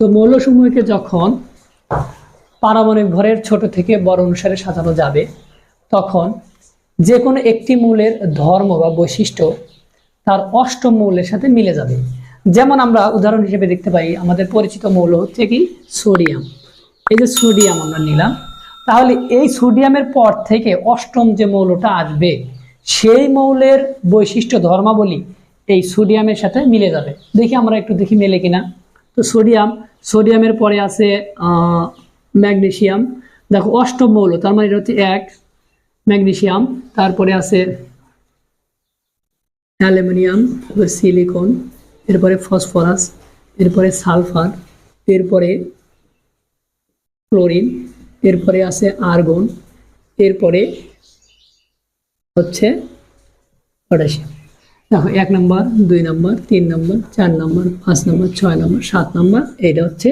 তো মৌলসমূহকে যখন পারমাণবিক ভরের ছোট থেকে বড় অনুসারে সাজানো যাবে, তখন যে কোনো একটি মৌলের ধর্ম বা বৈশিষ্ট্য তার অষ্টম মৌলের সাথে মিলে যাবে। যেমন আমরা উদাহরণ হিসেবে দেখতে পাই, আমাদের পরিচিত মৌল হচ্ছে কি? সোডিয়াম। এই যে সোডিয়াম আমরা নিলাম, তাহলে এই সোডিয়ামের পর থেকে অষ্টম যে মৌলটা আসবে, সেই মৌলের বৈশিষ্ট্য ধর্মাবলী এই সোডিয়ামের সাথে মিলে যাবে। দেখি আমরা একটু দেখি মেলে কিনা। তো সোডিয়াম সোডিয়ামের পরে আছে আহ, ম্যাগনেসিয়াম দেখো অষ্টম মৌল তার মানে এটা হচ্ছে এক ম্যাগনেসিয়াম তারপরে আছে অ্যালুমিনিয়াম সিলিকন এরপরে ফসফরাস এরপরে সালফার এরপরে ক্লোরিন এরপরে আছে আর্গন এরপরে হচ্ছে পটাশিয়াম। দেখো, এক নম্বর, দুই নম্বর, তিন নম্বর, চার নম্বর, পাঁচ নম্বর, ছয় নম্বর, সাত নম্বর, এটা হচ্ছে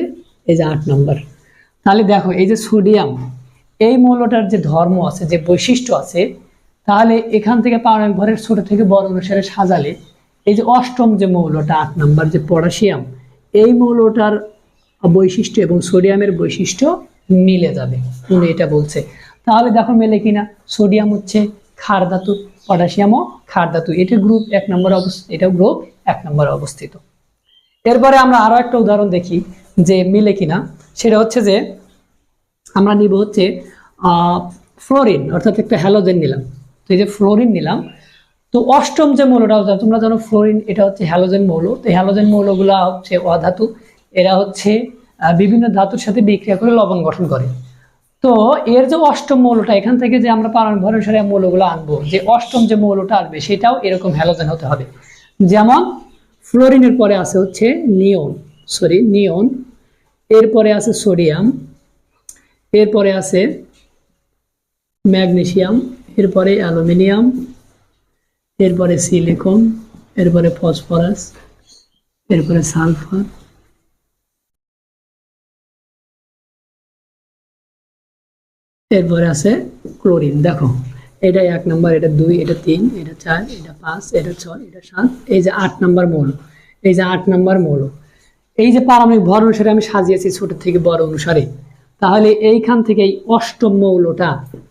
এই যে আট নম্বর। তাহলে দেখো, এই যে সোডিয়াম, এই মৌলটার যে ধর্ম আছে, যে বৈশিষ্ট্য আছে, তাহলে এখান থেকে পারমাণবিক ভরের ছোট থেকে বড় অনুসারে সাজালে, এই যে অষ্টম যে মৌলটা, আট নম্বর যে পটাশিয়াম, এই মৌলটার বৈশিষ্ট্য এবং সোডিয়ামের বৈশিষ্ট্য মিলে যাবে। উনি এটা বলছে। তাহলে দেখো, মেলে কিনা? সোডিয়াম হচ্ছে ক্ষার ধাতু পটাশিয়ামও ক্ষার ধাতু এটা গ্রুপ এক নম্বর অবস্থিত এটা গ্রুপ এক নম্বরে অবস্থিত। এরপরে আমরা আরও একটা উদাহরণ দেখি যে মিলে কিনা। সেটা হচ্ছে যে আমরা নিব হচ্ছে ফ্লোরিন অর্থাৎ একটা হ্যালোজেন নিলাম। তো এই যে ফ্লোরিন নিলাম, তো অষ্টম যে মৌলটা তোমরা জানো ফ্লোরিন এটা হচ্ছে হ্যালোজেন মৌল। তো হ্যালোজেন মৌলগুলা হচ্ছে অধাতু। এরা হচ্ছে বিভিন্ন ধাতুর সাথে বিক্রিয়া করে লবণ গঠন করে। তো এর যে অষ্টম মৌলটা, এখান থেকে যে আমরা অনুসারে মৌলগুলো আনব, যে অষ্টম যে মৌলটা আসবে, সেটাও এরকম হ্যালোজেন হতে হবে। যেমন ফ্লোরিনের পরে আছে হচ্ছে নিয়ন সরি নিয়ন এরপরে আছে সোডিয়াম এরপরে আছে ম্যাগনেসিয়াম এরপরে অ্যালুমিনিয়াম এরপরে সিলিকন এরপরে ফসফরাস এরপরে সালফার এরপরে আছে ক্লোরিন। দেখো, এটা এক নম্বর, এটা দুই, এটা তিন, এটা চার, এটা পাঁচ, এটা ছয়, এটা সাত, এই যে আট নম্বর মৌল, এই যে আট নম্বর মৌল। এই যে পারমাণবিক ভর অনুসারে আমি সাজিয়েছি ছোট থেকে বড় অনুসারে। তাহলে এইখান থেকে এই অষ্টম মৌলটা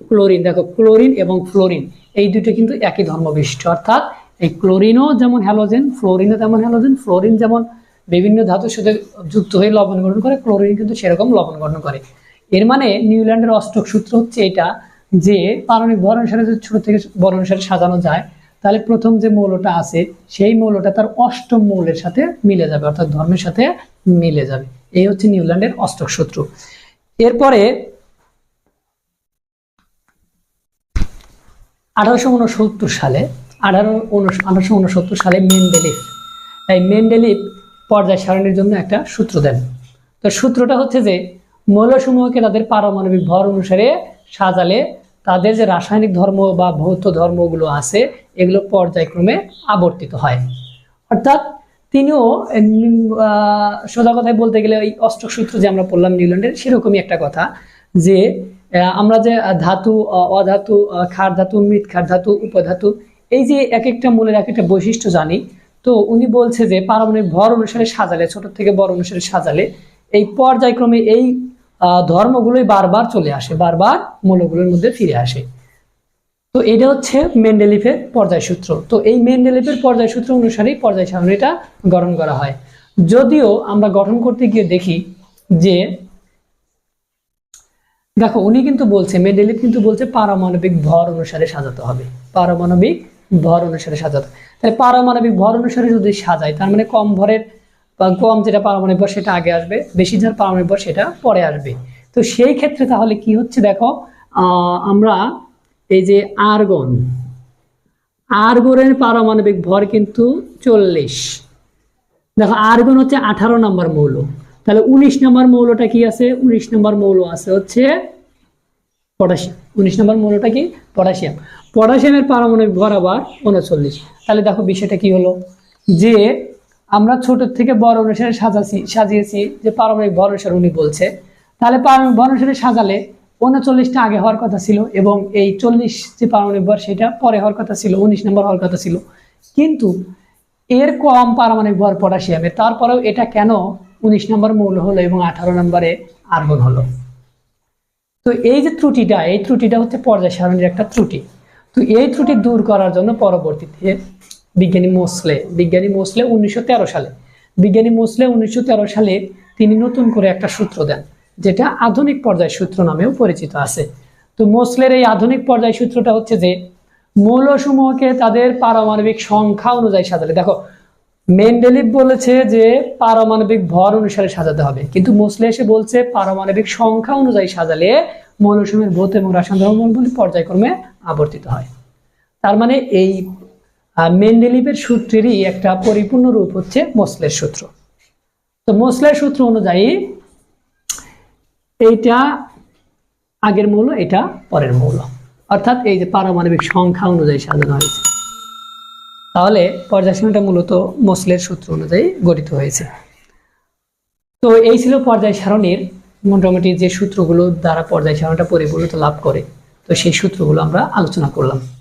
ক্লোরিন। দেখো, ক্লোরিন এবং ফ্লোরিন, এই দুটো কিন্তু একই ধর্ম বিশিষ্ট অর্থাৎ এই ক্লোরিনও যেমন হ্যালোজেন, ফ্লোরিনও তেমন হ্যালোজেন, ফ্লোরিন যেমন বিভিন্ন ধাতুর সাথে যুক্ত হয়ে লবণ গঠন করে, ক্লোরিন কিন্তু সেরকম লবণ গঠন করে। এর মানে নিউল্যান্ডের অষ্টক সূত্র হচ্ছে এটা যে পারমাণবিক ভর অনুসারে যদি ছোট থেকে বড় অনুসারে সাজানো যায়, তাহলে প্রথম যে মৌলটা আছে, সেই মৌলটা তার অষ্টম মৌলের সাথে মিলে যাবে, অর্থাৎ ধর্মের সাথে মিলে যাবে। এই হচ্ছে নিউল্যান্ডের অষ্টক সূত্র। এরপরে আঠারোশো উনসত্তর সালে, আঠারো আঠারোশো উনসত্তর সালে মেন্ডেলিফ এই মেন্ডেলিফ পর্যায় সারণীর জন্য একটা সূত্র দেন। তো সূত্রটা হচ্ছে যে মৌলসমূহকে তাদের পারমাণবিক ভর অনুসারে সাজালে তাদের যে রাসায়নিক ধর্ম বা ভৌত ধর্মগুলো আছে, এগুলো পর্যায়ক্রমে আবর্তিত হয়। অর্থাৎ তিনিও সোজা কথায় বলতে গেলে ওই অষ্টক সূত্র যে আমরা পড়লাম নিউল্যান্ডের সেরকমই একটা কথা যে আমরা যে ধাতু অধাতু ক্ষার ধাতু, মৃৎ ক্ষার ধাতু, উপধাতু, এই যে এক একটা মূলের এক একটা বৈশিষ্ট্য জানি, তো উনি বলছে যে পারমাণবিক ভর অনুসারে সাজালে, ছোট থেকে বড় অনুসারে সাজালে, এই পর্যায়ক্রমে এই ধর্মগুলোই বারবার চলে আসে, বারবার মৌলগুলোর মধ্যে ফিরে আসে। তো এটা হচ্ছে মেন্ডেলিফের পর্যায় সূত্র তো এই মেন্ডেলিফের পর্যায় সূত্র অনুসারেই পর্যায় সারণীটা গঠন করা হয়। যদিও আমরা গঠন করতে গিয়ে দেখি যে, দেখো, উনি কিন্তু বলছে, মেন্ডেলিফ কিন্তু বলছে পারমাণবিক ভর অনুসারে সাজাতে হবে। পারমাণবিক ভর অনুসারে সাজাতে। তাহলে পারমাণবিক ভর অনুসারে যদি সাজায়, তার মানে কম ভরের বা কম যেটা পারমাণবিক সেটা আগে আসবে, বেশি যার পারমাণবিক সেটা পরে আসবে। তো সেই ক্ষেত্রে তাহলে কি হচ্ছে দেখো আমরা এই যে আর্গন, আর্গনের পারমাণবিক ভর কিন্তু চল্লিশ। দেখো, আর্গন হচ্ছে আঠারো নম্বর মৌল। তাহলে উনিশ নম্বর মৌলটা কি আছে? উনিশ নম্বর মৌল আছে হচ্ছে পটাশিয়াম। উনিশ নম্বর মৌলটা কি? পটাশিয়াম। পটাশিয়ামের পারমাণবিক ভর আবার উনচল্লিশ। তাহলে দেখো বিষয়টা কি হলো? যে আমরা ছোট থেকে বড় অনুসারে সাজাছি, সাজিয়েছি যে পারমাণবিক ভর অনুসারে উনি বলছে। তাহলে পারমাণবিক ভর অনুসারে সাজালে উনচল্লিশটা আগে হওয়ার কথা ছিল এবং এই চল্লিশ যে পারমাণবিক ভর সেটা পরে হওয়ার কথা ছিল, উনিশ নম্বর হওয়ার কথা ছিল। কিন্তু এর কম পারমাণবিক ভর পটাশিয়ামের তারপরেও এটা কেন উনিশ নম্বর মৌল হলো এবং আঠারো নম্বরে আর্গন হলো? তো এই যে ত্রুটিটা, এই ত্রুটিটা হচ্ছে পর্যায় সারণীর একটা ত্রুটি। তো এই ত্রুটি দূর করার জন্য পরবর্তীতে বিজ্ঞানী মোসলে বিজ্ঞানী মোসলে উনিশশো সালে, বিজ্ঞানী মোসলে উনিশশো সালে তিনি নতুন করে একটা সূত্র দেন, যেটা আধুনিক পর্যায় সূত্র নামেও পরিচিত আছে। তো মোসলের এই আধুনিক পর্যায় সূত্রটা হচ্ছে যে, মৌলসমূহকে তাদের পারমাণবিক সংখ্যা অনুযায়ী সাজালে। দেখো মেন্ডেলিভ বলেছে যে পারমাণবিক ভর অনুসারে সাজাতে হবে, কিন্তু মোসলে এসে বলছে পারমাণবিক সংখ্যা অনুযায়ী সাজালে মৌলসমূহের ভৌত এবং রাসায়নিক ধর্মগুলি পর্যায়ক্রমে আবর্তিত হয়। তার মানে এই মেন্ডেলিভের সূত্রেরই একটা পরিপূর্ণ রূপ হচ্ছে মোসলের সূত্র। তো মোসলের সূত্র অনুযায়ী এইটা আগের মৌল, এটা পরের মৌল। অর্থাৎ এই যে পারমাণবিক সংখ্যা অনুযায়ী সাজানো হয়েছে। তাহলে পর্যায় সারণীটা মূলত মোসলের সূত্র অনুযায়ী গঠিত হয়েছে। তো এই ছিল পর্যায় সারণীর। মোটামুটি যে সূত্রগুলো দ্বারা পর্যায় সারণীটা পরিপূর্ণতা লাভ করে, তো সেই সূত্রগুলো আমরা আলোচনা করলাম।